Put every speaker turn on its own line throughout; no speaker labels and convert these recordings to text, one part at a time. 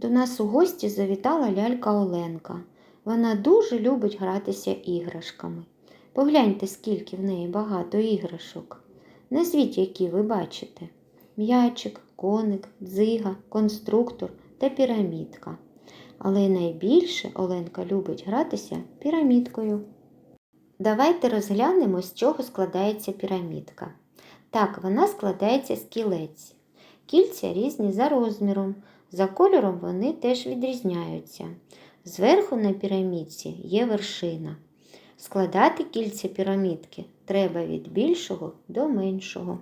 До нас у гості завітала лялька Оленка. Вона дуже любить гратися іграшками. Погляньте, скільки в неї багато іграшок. Назвіть, які ви бачите: м'ячик, коник, дзига, конструктор та пірамідка. Але найбільше Оленка любить гратися пірамідкою. Давайте розглянемо, з чого складається пірамідка. Так, вона складається з кілець. Кільця різні за розміром, за кольором вони теж відрізняються. Зверху на пірамідці є вершина. Складати кільця пірамідки треба від більшого до меншого.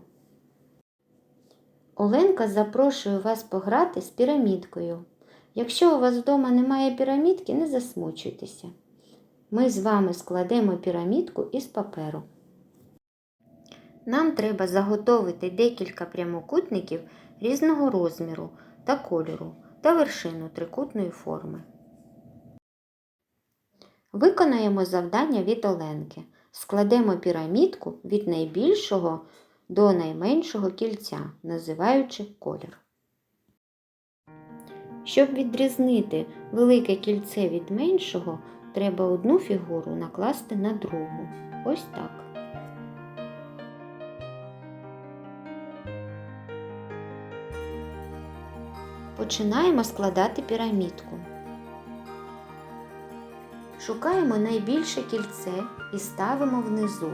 Оленка запрошує вас пограти з пірамідкою. Якщо у вас вдома немає пірамідки, не засмучуйтеся. Ми з вами складемо пірамідку із паперу. Нам треба заготовити декілька прямокутників різного розміру та кольору та вершину трикутної форми. Виконаємо завдання від Оленки. Складемо пірамідку від найбільшого до найменшого кільця, називаючи колір. Щоб відрізнити велике кільце від меншого, треба одну фігуру накласти на другу. Ось так. Починаємо складати пірамідку. Шукаємо найбільше кільце і ставимо внизу.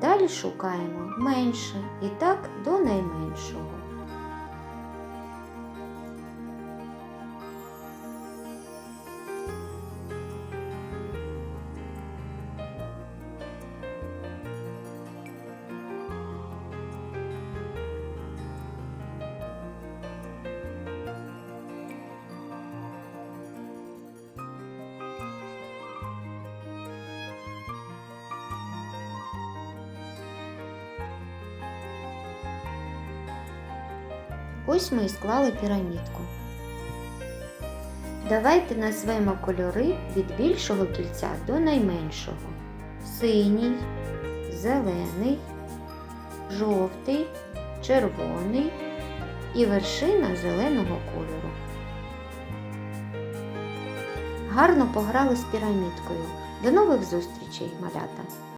Далі шукаємо менше і так до найменшого. Ось ми і склали пірамідку. Давайте назвемо кольори від більшого кільця до найменшого. Синій, зелений, жовтий, червоний і вершина зеленого кольору. Гарно пограли з пірамідкою. До нових зустрічей, малята!